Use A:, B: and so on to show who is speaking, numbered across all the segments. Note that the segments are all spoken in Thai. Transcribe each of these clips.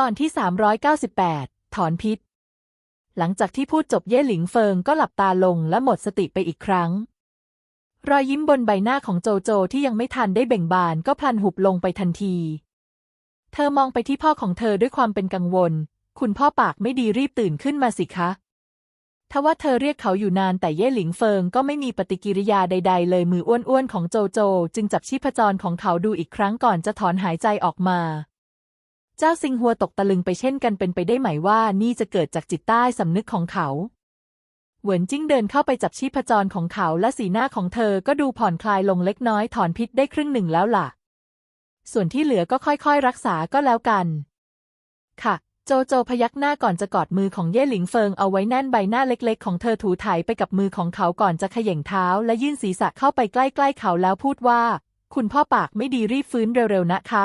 A: ตอนที่ 398 ถอนพิษ หลังจากที่พูดจบเย่หลิงเฟิงก็หลับตาลงและหมดสติไปอีกครั้ง รอยยิ้มบนใบหน้าของโจโจที่ยังไม่ทันได้เบ่งบานก็พลันหุบลงไปทันที เธอมองไปที่พ่อของเธอด้วยความเป็นกังวล คุณพ่อปากไม่ดีรีบตื่นขึ้นมาสิคะทว่าเธอเรียกเขาอยู่นานแต่เย่หลิงเฟิงก็ไม่มีปฏิกิริยาใด ๆ เลยมืออ้วนๆของโจโจ จึงจับชีพจรของเขาดูอีกครั้งก่อนจะถอนหายใจออกมา เจ้าซิงหัวตกตะลึงไปเช่นกันเป็นไปได้ไหมว่านี่จะเกิดจากจิตใต้สำนึกของเขาเหวินจิ้งเดินเข้าไปจับชีพจรของเขาและสีหน้าของเธอก็ดูผ่อนคลายลงเล็กน้อยถอนพิษได้ครึ่งหนึ่งแล้วล่ะ ส่วนที่เหลือก็ค่อยๆ รักษาก็แล้วกัน ค่ะ โจโจพยักหน้าก่อนจะกอดมือของเย่หลิงเฟิงเอาไว้แน่นใบหน้าเล็กๆ ของเธอถูถ่ายไปกับมือของเขาก่อนจะเขย่งเท้า และยื่นศีรษะเข้าไปใกล้ๆเขาแล้วพูดว่า คุณพ่อปากไม่ดีรีบฟื้นเร็วๆนะคะ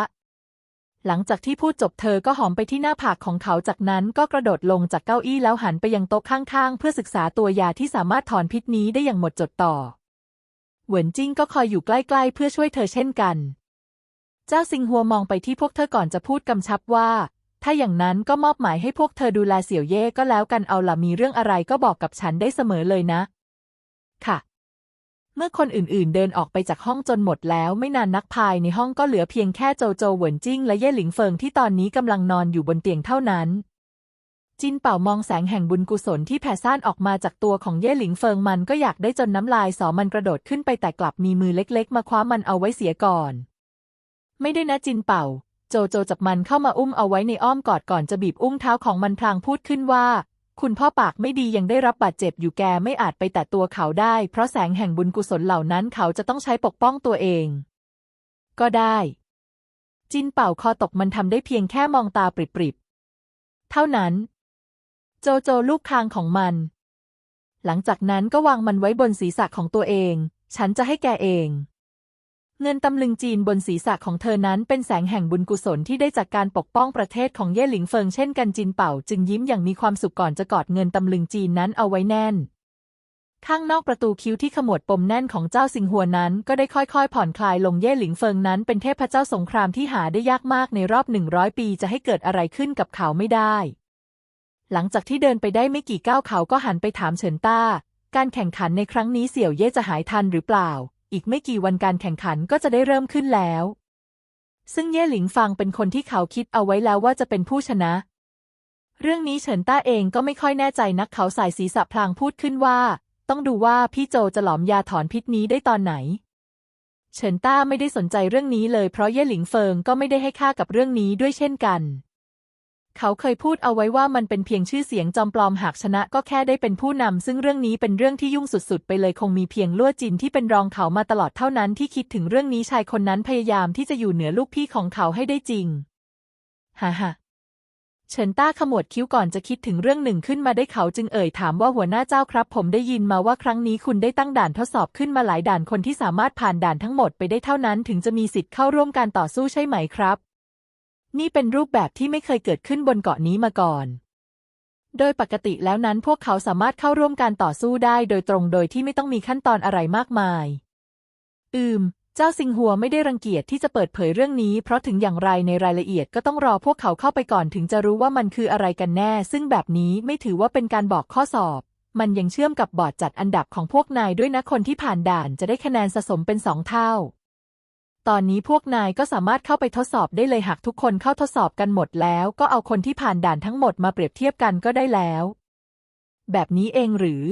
A: หลังจากที่พูดจบเธอก็หอมไปที่หน้าผากของเขาจากนั้นก็กระโดดลงจากเก้าอี้แล้วหันไปยังโต๊ะข้างๆ เพื่อศึกษาตัวยาที่สามารถถอนพิษนี้ได้อย่างหมดจดต่อ เหวินจิ้งก็คอยอยู่ใกล้ๆ เพื่อช่วยเธอเช่นกัน เจ้าซิงหัวมองไปที่พวกเธอก่อนจะพูดกำชับว่า ถ้าอย่างนั้นก็มอบหมายให้พวกเธอดูแลเสี่ยวเย่ก็แล้วกันเอาล่ะมีเรื่องอะไรก็บอกกับฉันได้เสมอเลยนะ ค่ะ เมื่อคนอื่นๆ เดินออกไปจากห้องจนหมดแล้วไม่นานนักภายในห้องก็เหลือเพียงแค่โจโจเหวินจิ้งและเย่หลิงเฟิงที่ตอนนี้กำลังนอนอยู่บนเตียงเท่านั้นจินเป่ามองแสงแห่งบุญกุศลที่แผ่ซ่านออกมาจากตัวของเย่หลิงเฟิงมันก็อยากได้จนน้ำลายสอมันกระโดดขึ้นไปแต่กลับมีมือเล็กๆ มาคว้ามันเอาไว้เสียก่อน ไม่ได้นะจินเป่า โจโจจับมันเข้ามาอุ้มเอาไว้ในอ้อมกอดก่อนจะบีบอุ้งเท้าของมันพลางพูดขึ้นว่า คุณพ่อปากไม่ดียังได้รับบาดเจ็บอยู่แกไม่อาจไปแตะตัวเขาได้ เพราะแสงแห่งบุญกุศลเหล่านั้นเขาจะต้องใช้ปกป้องตัวเอง ก็ได้ จินเป่าคอตกมันทำได้เพียงแค่มองตาปริบๆ เท่านั้น โจโจลูกคางของมัน หลังจากนั้นก็วางมันไว้บนศีรษะของตัวเอง ฉันจะให้แกเอง เงินตำลึงจีนบนศีรษะของเธอนั้นเป็นแสงแห่งบุญกุศลที่ได้จากการปกป้องประเทศของเย่หลิงเฟิงเช่นกันจินเป่าจึงยิ้มอย่างมีความสุขก่อนจะกอดเงินตำลึงจีนนั้นเอาไว้แน่น ข้างนอกประตูคิ้วที่ขมวดปมแน่นของเจ้าสิงหัวนั้นก็ได้ค่อยๆ ผ่อนคลายลงเย่หลิงเฟิงนั้นเป็นเทพเจ้าสงครามที่หาได้ยากมากในรอบหนึ่งร้อยปีจะให้เกิดอะไรขึ้นกับเขาไม่ได้ หลังจากที่เดินไปได้ไม่กี่ก้าวเขาก็หันไปถามเฉินต้า การแข่งขันในครั้งนี้เสี่ยวเย่จะหายทันหรือเปล่า อีกไม่กี่วันการแข่งขันก็จะได้เริ่มขึ้นแล้ว ซึ่งเย่หลิงฟังเป็นคนที่เขาคิดเอาไว้แล้วว่าจะเป็นผู้ชนะ เรื่องนี้เฉินต้าเองก็ไม่ค่อยแน่ใจนักเขาสายศีรษะพลางพูดขึ้นว่า ต้องดูว่าพี่โจจะหลอมยาถอนพิษนี้ได้ตอนไหน เฉินต้าไม่ได้สนใจเรื่องนี้เลยเพราะเย่หลิงเฟิงก็ไม่ได้ให้ค่ากับเรื่องนี้ด้วยเช่นกัน เขาเคยพูดเอาไว้ว่ามันเป็นเพียงชื่อเสียงจอมปลอมหากชนะก็แค่ได้เป็นผู้นำซึ่งเรื่องนี้เป็นเรื่องที่ยุ่งสุดๆ ไปเลยคงมีเพียงลั่วจินที่เป็นรองเขามาตลอดเท่านั้นที่คิดถึงเรื่องนี้ชายคนนั้นพยายามที่จะอยู่เหนือลูกพี่ของเขาให้ได้จริงฮ่าฮ่าเฉินต้าขมวดคิ้วก่อนจะคิดถึงเรื่องหนึ่งขึ้นมาได้เขาจึงเอ่ยถามว่าหัวหน้าเจ้าครับ ผมได้ยินมาว่าครั้งนี้คุณได้ตั้งด่านทดสอบขึ้นมาหลายด่านคนที่สามารถผ่านด่านทั้งหมดไปได้เท่านั้น ถึงจะมีสิทธิ์เข้าร่วมการต่อสู้ใช่ไหมครับ นี่เป็นรูปแบบที่ไม่เคยเกิดขึ้นบนเกาะนี้มาก่อน โดยปกติแล้วนั้นพวกเขาสามารถเข้าร่วมการต่อสู้ได้โดยตรงโดยที่ไม่ต้องมีขั้นตอนอะไรมากมาย อืม เจ้าซิงหัวไม่ได้รังเกียจที่จะเปิดเผยเรื่องนี้ เพราะถึงอย่างไรในรายละเอียดก็ต้องรอพวกเขาเข้าไปก่อนถึงจะรู้ว่ามันคืออะไรกันแน่ ซึ่งแบบนี้ไม่ถือว่าเป็นการบอกข้อสอบ มันยังเชื่อมกับบอร์ดจัดอันดับของพวกนายด้วยนะคนที่ผ่านด่านจะได้คะแนนสะสมเป็นสองเท่า ตอนนี้พวกนายก็สามารถเข้าไปทดสอบได้เลยหากทุกคนเข้าทดสอบกันหมดแล้ว ก็เอาคนที่ผ่านด่านทั้งหมดมาเปรียบเทียบกันก็ได้แล้ว แบบนี้เองหรือ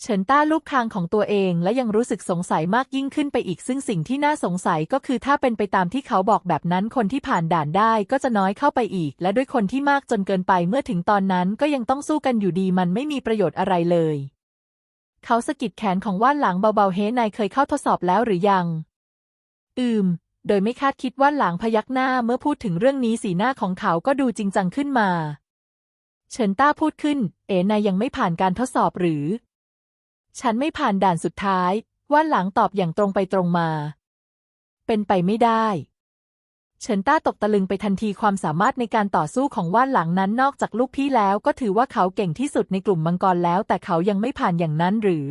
A: เฉินต้าลูกคางของตัวเองและยังรู้สึกสงสัยมากยิ่งขึ้นไปอีก ซึ่งสิ่งที่น่าสงสัยก็คือถ้าเป็นไปตามที่เขาบอกแบบนั้นคนที่ผ่านด่านได้ก็จะน้อยเข้าไปอีก และด้วยคนที่มากจนเกินไปเมื่อถึงตอนนั้นก็ยังต้องสู้กันอยู่ดีมันไม่มีประโยชน์อะไรเลย เขาสะกิดแขนของว่านหลังเบาๆเฮ้นายเคยเข้าทดสอบแล้วหรือยัง อืม โดยไม่คาดคิดว่านหลังพยักหน้าเมื่อพูดถึงเรื่องนี้สีหน้าของเขาก็ดูจริงจังขึ้นมา เฉินต้าพูดขึ้น เอ๋นายยังไม่ผ่านการทดสอบหรือ ฉันไม่ผ่านด่านสุดท้ายว่านหลังตอบอย่างตรงไปตรงมา เป็นไปไม่ได้ เฉินต้าตกตะลึงไปทันทีความสามารถในการต่อสู้ของว่านหลังนั้นนอกจากลูกพี่แล้วก็ถือว่าเขาเก่งที่สุดในกลุ่มมังกรแล้ว แต่เขายังไม่ผ่านอย่างนั้นหรือ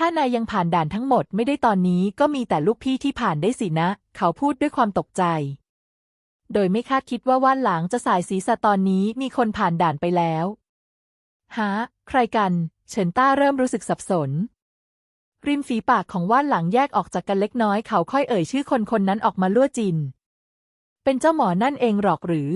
A: ถ้านายยังผ่านด่านทั้งหมดไม่ได้ตอนนี้ก็มีแต่ลูกพี่ที่ผ่านได้สินะ เขาพูดด้วยความตกใจ โดยไม่คาดคิดว่าว่านหลางจะสายศีรษะตอนนี้มีคนผ่านด่านไปแล้วฮะใครกัน เฉินต้าเริ่มรู้สึกสับสน ริมฝีปากของว่านหลังแยกออกจากกันเล็กน้อยเขาค่อยเอ่ยชื่อคนคนนั้นออกมาลั่วจิน เป็นเจ้าหมอนั่นเองหรอกหรือ